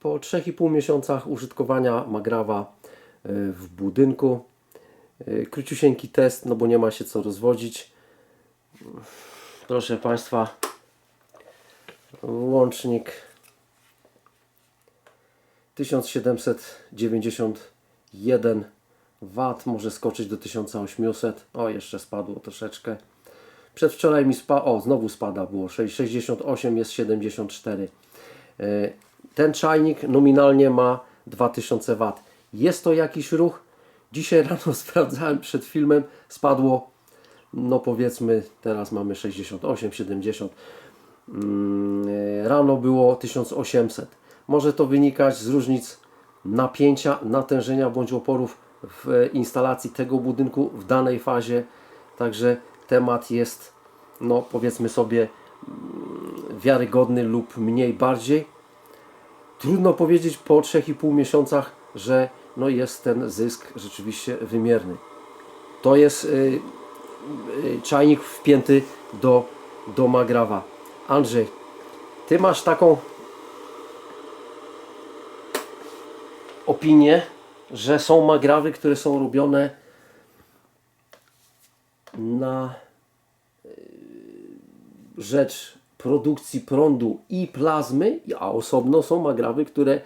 Po 3,5 miesiącach użytkowania Magrawa e, w budynku. E, Króciusieńki test, no bo nie ma się co rozwodzić. Proszę Państwa, łącznik 1791 W, może skoczyć do 1800. O, jeszcze spadło troszeczkę. Przedwczoraj mi spadło, o, znowu spada było, 6 68 jest 74. Ten czajnik nominalnie ma 2000 W. Jest to jakiś ruch? Dzisiaj rano sprawdzałem przed filmem, spadło, no powiedzmy, teraz mamy 68, 70. Mm, Rano było 1800. Może to wynikać z różnic napięcia, natężenia bądź oporów w instalacji tego budynku w danej fazie. Także temat jest, no powiedzmy sobie, mm, wiarygodny lub mniej bardziej. Trudno powiedzieć po 3,5 miesiącach, że no jest ten zysk rzeczywiście wymierny. To jest y, y, czajnik wpięty do, do Magrawa. Andrzej, ty masz taką opinię, że są magrawy, które są robione na y, rzecz produkcji prądu i plazmy, a osobno są magrawy, które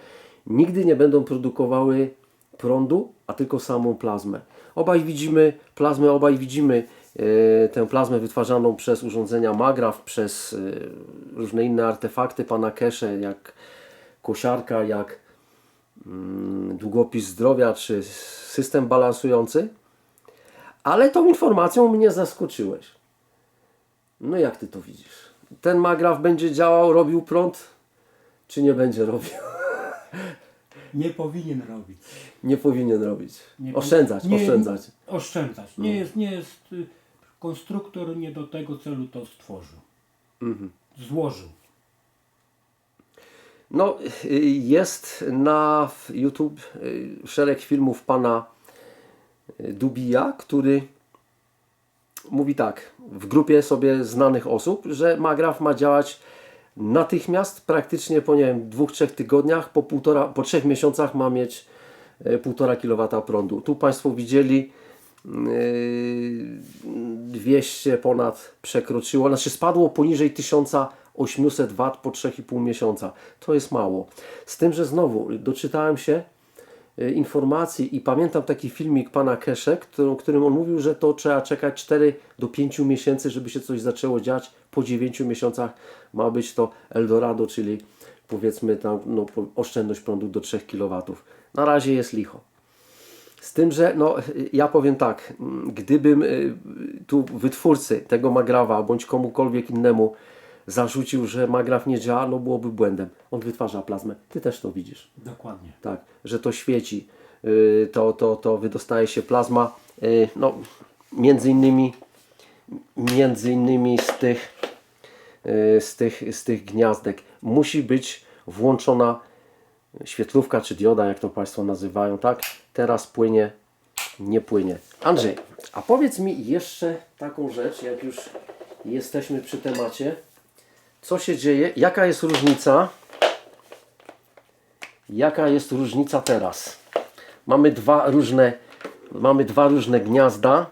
nigdy nie będą produkowały prądu, a tylko samą plazmę. Obaj widzimy plazmę, obaj widzimy e, tę plazmę wytwarzaną przez urządzenia Magraw, przez e, różne inne artefakty pana Kesze, jak kosiarka, jak mm, długopis zdrowia, czy system balansujący. Ale tą informacją mnie zaskoczyłeś. No jak ty to widzisz? Ten magraf będzie działał, robił prąd, czy nie będzie robił? Nie powinien robić. Nie powinien robić. Nie Oszczędzać, nie, oszczędzać. Oszczędzać. Nie jest, nie jest, y, konstruktor nie do tego celu to stworzył. Mhm. Złożył. No, y, jest na YouTube y, szereg filmów pana Dubija, który mówi tak, w grupie sobie znanych osób, że Magraf ma działać natychmiast, praktycznie po nie wiem, dwóch, trzech tygodniach, po, półtora, po trzech miesiącach ma mieć e, 1,5 kW prądu. Tu Państwo widzieli yy, 200 ponad przekroczyło, znaczy spadło poniżej 1800 W po 3,5 miesiąca. To jest mało. Z tym, że znowu doczytałem się e, informacji i pamiętam taki filmik pana Kesze, którym, którym on mówił, że to trzeba czekać 4 do 5 miesięcy, żeby się coś zaczęło dziać. Po 9 miesiącach ma być to Eldorado, czyli powiedzmy tam no, oszczędność prądu do 3 kW. Na razie jest licho. Z tym, że no, ja powiem tak, gdybym y, tu wytwórcy tego Magrawa bądź komukolwiek innemu zarzucił, że Magraw nie działa, no byłoby błędem. On wytwarza plazmę. Ty też to widzisz Dokładnie. tak, że to świeci, yy, to, to, to wydostaje się plazma, yy, no między innymi, między innymi z tych, yy, z tych, z tych gniazdek musi być włączona świetlówka czy dioda, jak to Państwo nazywają, tak? Teraz płynie, nie płynie. Andrzej, a powiedz mi jeszcze taką rzecz, jak już jesteśmy przy temacie, co się dzieje, jaka jest różnica Jaka jest różnica teraz? Mamy dwa różne, mamy dwa różne gniazda.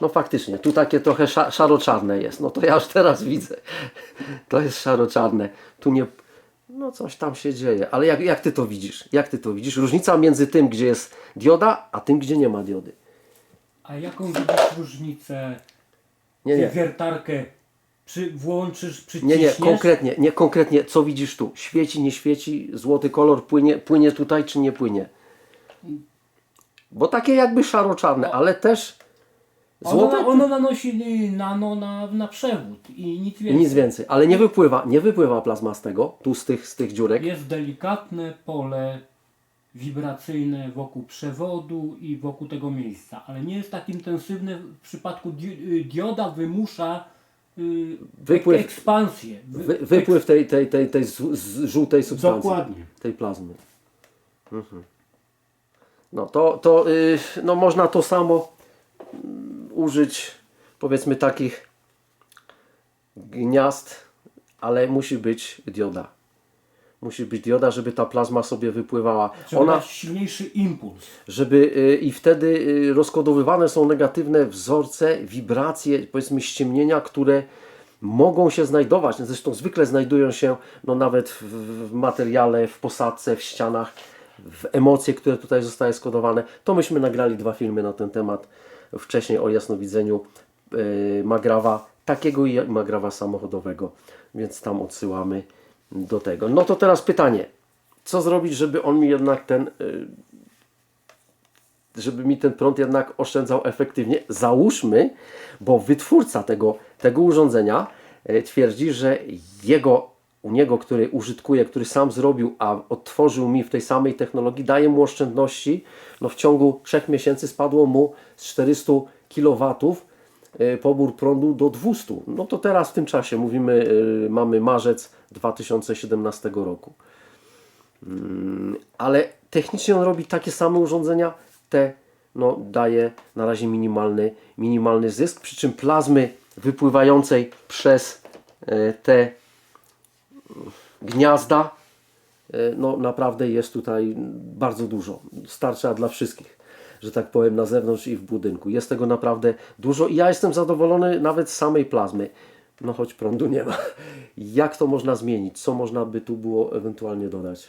No faktycznie, tu takie trochę sza, szaro-czarne jest. No to ja już teraz widzę. To jest szaro-czarne. Tu nie. No coś tam się dzieje. Ale jak, jak ty to widzisz? Jak ty to widzisz? Różnica między tym, gdzie jest dioda, a tym, gdzie nie ma diody. A jaką widzisz różnicę? Nie, nie. Wiertarkę przy, włączysz, Nie, przyciśniesz? nie, konkretnie, nie konkretnie, co widzisz tu? Świeci, nie świeci, złoty kolor płynie, płynie tutaj, czy nie płynie? Bo takie jakby szaro-czarne, ale też złote Ono, ono nanosi nano na, na przewód i nic więcej. nic więcej. Ale nie wypływa, nie wypływa plazma z tego, tu z tych, z tych dziurek. Jest delikatne pole wibracyjne wokół przewodu i wokół tego miejsca, ale nie jest tak intensywne. W przypadku di- y, dioda wymusza Wypływ- ekspansję. Wy- Wy, wypływ tej, tej, tej, tej z, z żółtej substancji. Dokładnie. Tej plazmy. Mhm. No to, to y, no można to samo mm, użyć powiedzmy takich gniazd, ale musi być dioda. Musi być dioda, żeby ta plazma sobie wypływała. Żeby Ona, dać silniejszy impuls. żeby y, i wtedy y, rozkodowywane są negatywne wzorce, wibracje, powiedzmy ściemnienia, które mogą się znajdować, zresztą zwykle znajdują się no, nawet w, w materiale, w posadce, w ścianach, w emocje, które tutaj zostały skodowane. To myśmy nagrali dwa filmy na ten temat wcześniej o jasnowidzeniu y, Magrawa, takiego i Magrawa samochodowego, więc tam odsyłamy do tego. No to teraz pytanie, co zrobić, żeby on mi jednak ten y, żeby mi ten prąd jednak oszczędzał efektywnie. Załóżmy, bo wytwórca tego, tego urządzenia e, twierdzi, że jego, u niego, który użytkuje, który sam zrobił, a odtworzył mi w tej samej technologii, daje mu oszczędności. No w ciągu 3 miesięcy spadło mu z 400 kW pobór prądu do 200. No to teraz w tym czasie mówimy, e, mamy marzec 2017 roku ale technicznie on robi takie same urządzenia, te no, daje na razie minimalny, minimalny zysk, przy czym plazmy wypływającej przez e, te mm, gniazda e, no naprawdę jest tutaj bardzo dużo. Starcza dla wszystkich, że tak powiem, na zewnątrz i w budynku. Jest tego naprawdę dużo i ja jestem zadowolony nawet z samej plazmy. No choć prądu nie ma. Jak to można zmienić? Co można by tu było ewentualnie dodać?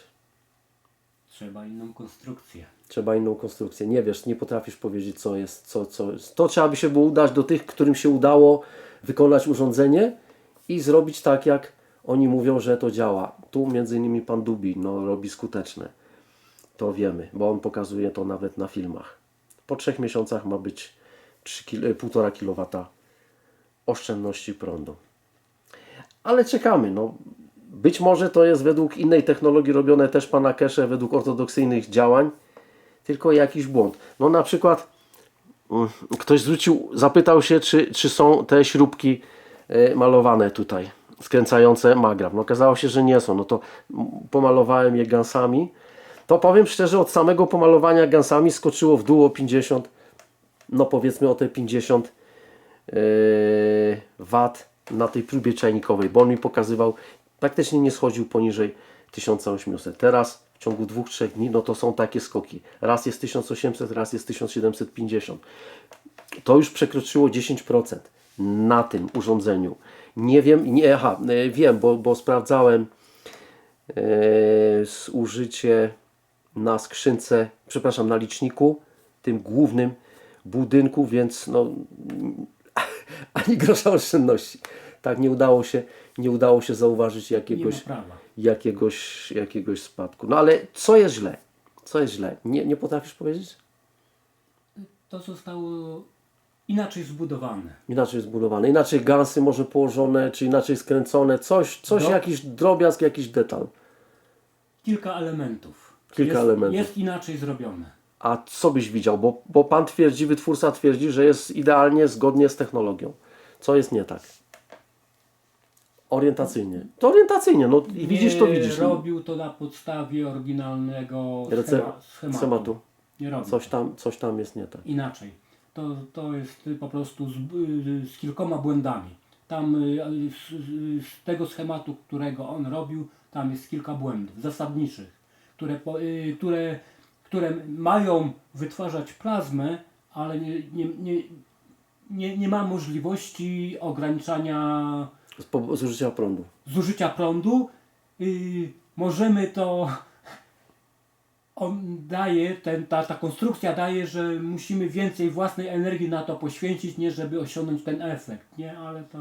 Trzeba inną konstrukcję. Trzeba inną konstrukcję. Nie wiesz, nie potrafisz powiedzieć, co jest, co, co jest. To trzeba by się było udać do tych, którym się udało wykonać urządzenie i zrobić tak, jak oni mówią, że to działa. Tu między innymi pan Dubi no, robi skuteczne. To wiemy, bo on pokazuje to nawet na filmach. Po trzech miesiącach ma być 3 kil- e, 1,5 kW oszczędności prądu. Ale czekamy. No, być może to jest według innej technologii robione też pana Kesze, według ortodoksyjnych działań, tylko jakiś błąd. No na przykład mm, ktoś zwrócił, zapytał się, czy, czy są te śrubki e, malowane tutaj, skręcające magraw. No okazało się, że nie są. No to pomalowałem je gansami. To powiem szczerze, od samego pomalowania gansami skoczyło w dół o 50, no powiedzmy o te 50 yy, wat na tej próbie czajnikowej, bo on mi pokazywał, praktycznie nie schodził poniżej 1800. Teraz w ciągu 2-3 dni, no to są takie skoki. Raz jest 1800, raz jest 1750. To już przekroczyło 10% na tym urządzeniu. Nie wiem, nie, aha, e, wiem, bo, bo sprawdzałem e, zużycie na skrzynce, przepraszam, na liczniku, tym głównym budynku, więc no, ani grosza oszczędności. Tak, nie udało się, nie udało się zauważyć jakiegoś, jakiegoś, jakiegoś spadku. No ale co jest źle? Co jest źle? Nie, nie potrafisz powiedzieć? To zostało inaczej zbudowane. Inaczej zbudowane, inaczej gansy może położone, czy inaczej skręcone, coś, coś No. jakiś drobiazg, jakiś detal. Kilka elementów. Kilka jest, elementów. Jest inaczej zrobione. A co byś widział? Bo, bo pan twierdzi, wytwórca twierdzi, że jest idealnie, zgodnie z technologią. Co jest nie tak? Orientacyjnie. To orientacyjnie, no i widzisz, to Nie widzisz. robił to na podstawie oryginalnego schema, schematu. schematu. Nie robił. Coś tam, coś tam jest nie tak. Inaczej. To, to jest po prostu z, y, z kilkoma błędami. Tam y, z, z tego schematu, którego on robił, tam jest kilka błędów zasadniczych, które, y, które, które mają wytwarzać plazmę, ale nie, nie, nie, nie, nie ma możliwości ograniczania zużycia prądu. zużycia prądu. Y, możemy to. On daje, ten, ta, ta konstrukcja daje, że musimy więcej własnej energii na to poświęcić, nie żeby osiągnąć ten efekt, nie? Ale to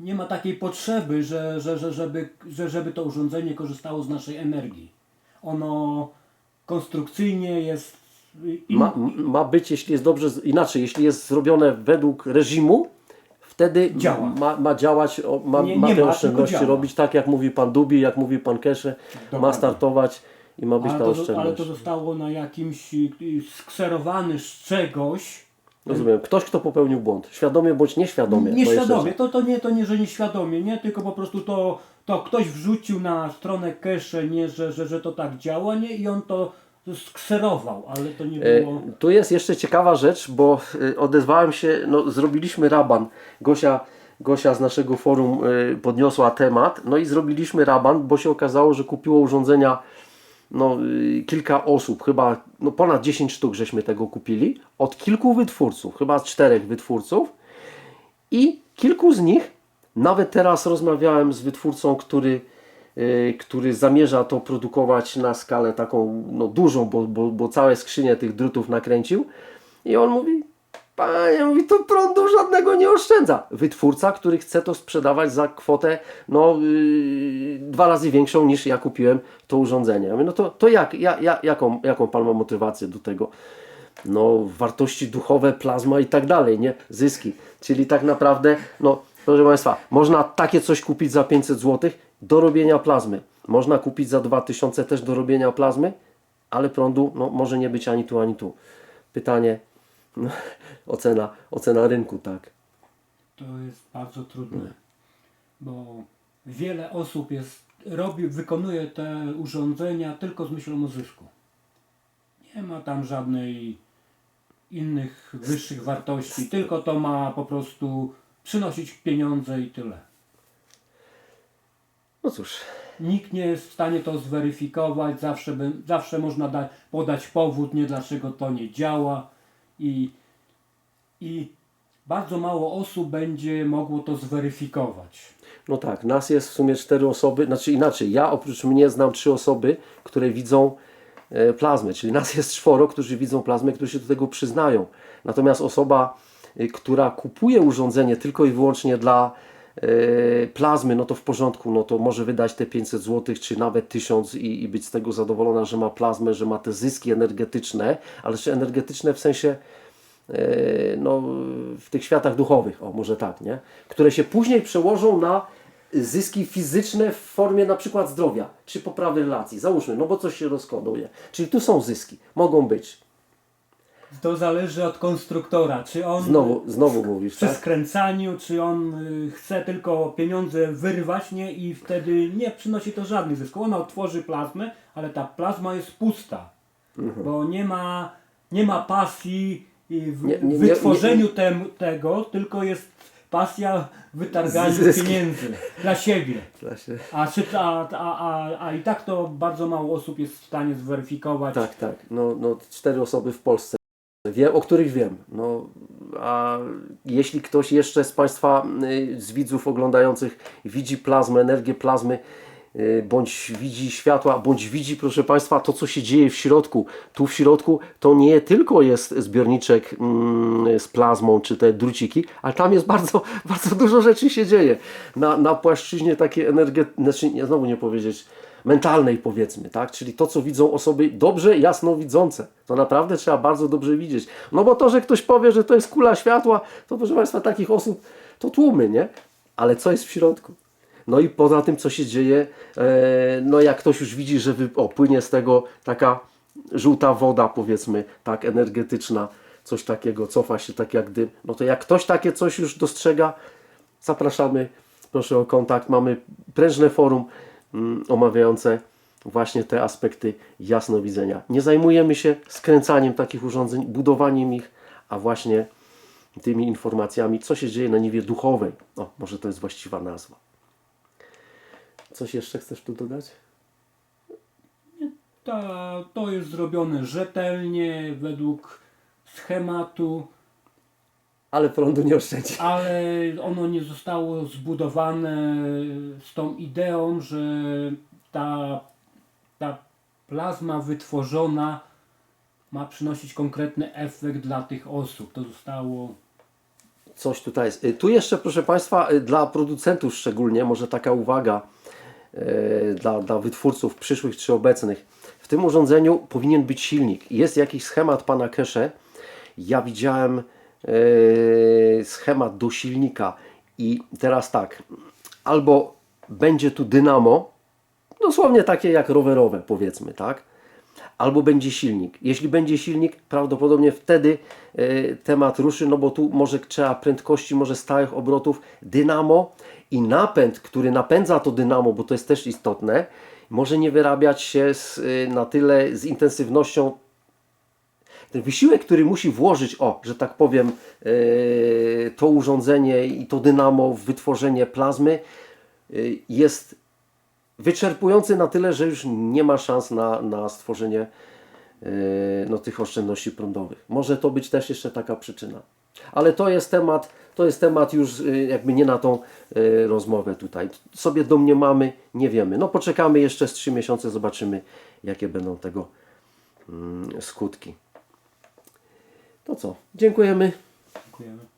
nie ma takiej potrzeby, że, że, że, żeby, że żeby to urządzenie korzystało z naszej energii. Ono konstrukcyjnie jest in, Ma, ma być, jeśli jest dobrze, inaczej, jeśli jest zrobione według reżimu, wtedy Działa. Ma, ma działać, ma, Nie- ma nie te ma, oszczędności tylko działa. robić tak, jak mówi pan Dubi, jak mówi pan Kesze, ma Dokładnie. startować i ma być ale, ta to, oszczędność. ale to zostało na jakimś y, y, skserowany z czegoś, Rozumiem. Ktoś, kto popełnił błąd, świadomie bądź nieświadomie. Nieświadomie, to, to, nie, to nie, że nieświadomie, nie, tylko po prostu to, to ktoś wrzucił na stronę cache, nie, że, że, że to tak działa, nie, i on to skserował, ale to nie E, było... Tu jest jeszcze ciekawa rzecz, bo e, odezwałem się, no zrobiliśmy raban. Gosia, Gosia z naszego forum y, podniosła temat, no i zrobiliśmy raban, bo się okazało, że kupiło urządzenia no, y, kilka osób, chyba no, ponad 10 sztuk żeśmy tego kupili, od kilku wytwórców, chyba czterech wytwórców. I kilku z nich, nawet teraz rozmawiałem z wytwórcą, który, y, który zamierza to produkować na skalę taką no, dużą, bo, bo, bo całe skrzynie tych drutów nakręcił. I on mówi, Panie, mówi, to prądu żadnego nie oszczędza. Wytwórca, który chce to sprzedawać za kwotę no, yy, dwa razy większą niż ja kupiłem to urządzenie. Ja mówię, no to, to jak, ja, ja, jaką, jaką Pan ma motywację do tego? No, wartości duchowe, plazma i tak dalej, nie? Zyski. Czyli tak naprawdę, no, proszę Państwa, można takie coś kupić za 500 zł do robienia plazmy. Można kupić za 2000 też do robienia plazmy, ale prądu no, może nie być ani tu, ani tu. Pytanie, no, ocena, ocena rynku, tak. To jest bardzo trudne, bo wiele osób jest, robi, wykonuje te urządzenia tylko z myślą o zysku. Nie ma tam żadnej innych wyższych wartości, tylko to ma po prostu przynosić pieniądze i tyle. No cóż, Nikt nie jest w stanie to zweryfikować, zawsze, by, zawsze można da, podać powód, nie dlaczego to nie działa i, i bardzo mało osób będzie mogło to zweryfikować. no tak, nas jest w sumie cztery osoby, znaczy inaczej, ja oprócz mnie znam trzy osoby, które widzą e, plazmę, czyli nas jest czworo, którzy widzą plazmę, którzy się do tego przyznają. Natomiast osoba, y, która kupuje urządzenie tylko i wyłącznie dla e, plazmy, no to w porządku, no to może wydać te 500 zł, czy nawet 1000 i, i być z tego zadowolona, że ma plazmę, że ma te zyski energetyczne, ale czy energetyczne w sensie e, no, w tych światach duchowych, o może tak, nie? które się później przełożą na zyski fizyczne w formie na przykład zdrowia, czy poprawy relacji. Załóżmy, no bo coś się rozkoduje. Czyli tu są zyski, mogą być. To zależy od konstruktora, czy on Znowu, znowu mówisz, przy tak? skręcaniu, czy on y, chce tylko pieniądze wyrwać, nie? I wtedy nie przynosi to żadnych zysków. Ona otworzy plazmę, ale ta plazma jest pusta, Mhm. bo nie ma, nie ma pasji y, w Nie- nie- nie- wytworzeniu tem, tego, tylko jest pasja w wytarganiu Zyski. pieniędzy dla siebie. A, a, a, a i tak to bardzo mało osób jest w stanie zweryfikować. Tak, tak. No, no, cztery osoby w Polsce, wiem, o których wiem. No, a jeśli ktoś jeszcze z Państwa, y, z widzów oglądających, widzi plazmę, energię plazmy, y, bądź widzi światła, bądź widzi, proszę Państwa, to, co się dzieje w środku. Tu w środku to nie tylko jest zbiorniczek mm, z plazmą, czy te druciki, ale tam jest bardzo, bardzo dużo rzeczy się dzieje. Na, na płaszczyźnie takiej energetycznej, znaczy, znowu nie powiedzieć, mentalnej powiedzmy, tak? Czyli to, co widzą osoby dobrze, jasno widzące. To naprawdę trzeba bardzo dobrze widzieć. No bo to, że ktoś powie, że to jest kula światła, to proszę Państwa, takich osób to tłumy, nie? Ale co jest w środku? No i poza tym, co się dzieje, e, no jak ktoś już widzi, że wy, o, płynie z tego taka żółta woda, powiedzmy, tak energetyczna, coś takiego, cofa się tak jak dym, no to jak ktoś takie coś już dostrzega, zapraszamy, proszę o kontakt. Mamy prężne forum omawiające właśnie te aspekty jasnowidzenia. Nie zajmujemy się skręcaniem takich urządzeń, budowaniem ich, a właśnie tymi informacjami, co się dzieje na niwie duchowej. O, może to jest właściwa nazwa. Coś jeszcze chcesz tu dodać? Ta, to jest zrobione rzetelnie, według schematu, Ale prądu nie oszczędzi. ale ono nie zostało zbudowane z tą ideą, że ta, ta plazma wytworzona ma przynosić konkretny efekt dla tych osób. To zostało Coś tutaj jest. Y, Tu jeszcze, proszę Państwa, y, dla producentów szczególnie, może taka uwaga y, dla, dla wytwórców przyszłych czy obecnych. W tym urządzeniu powinien być silnik. Jest jakiś schemat pana Kesze. Ja widziałem schemat do silnika i teraz tak, albo będzie tu dynamo, dosłownie takie jak rowerowe powiedzmy, tak? Albo będzie silnik. Jeśli będzie silnik, prawdopodobnie wtedy e, temat ruszy, no bo tu może trzeba prędkości, może stałych obrotów, dynamo i napęd, który napędza to dynamo, bo to jest też istotne, może nie wyrabiać się z, e, na tyle z intensywnością ten wysiłek, który musi włożyć, o, że tak powiem, e, to urządzenie i to dynamo w wytworzenie plazmy, e, jest wyczerpujący na tyle, że już nie ma szans na, na stworzenie e, no, tych oszczędności prądowych. Może to być też jeszcze taka przyczyna. Ale to jest temat, to jest temat już jakby nie na tą rozmowę tutaj. Sobie domniemamy, nie wiemy. No poczekamy jeszcze z 3 miesiące, zobaczymy jakie będą tego mm, skutki. To co? Dziękujemy. Dziękujemy.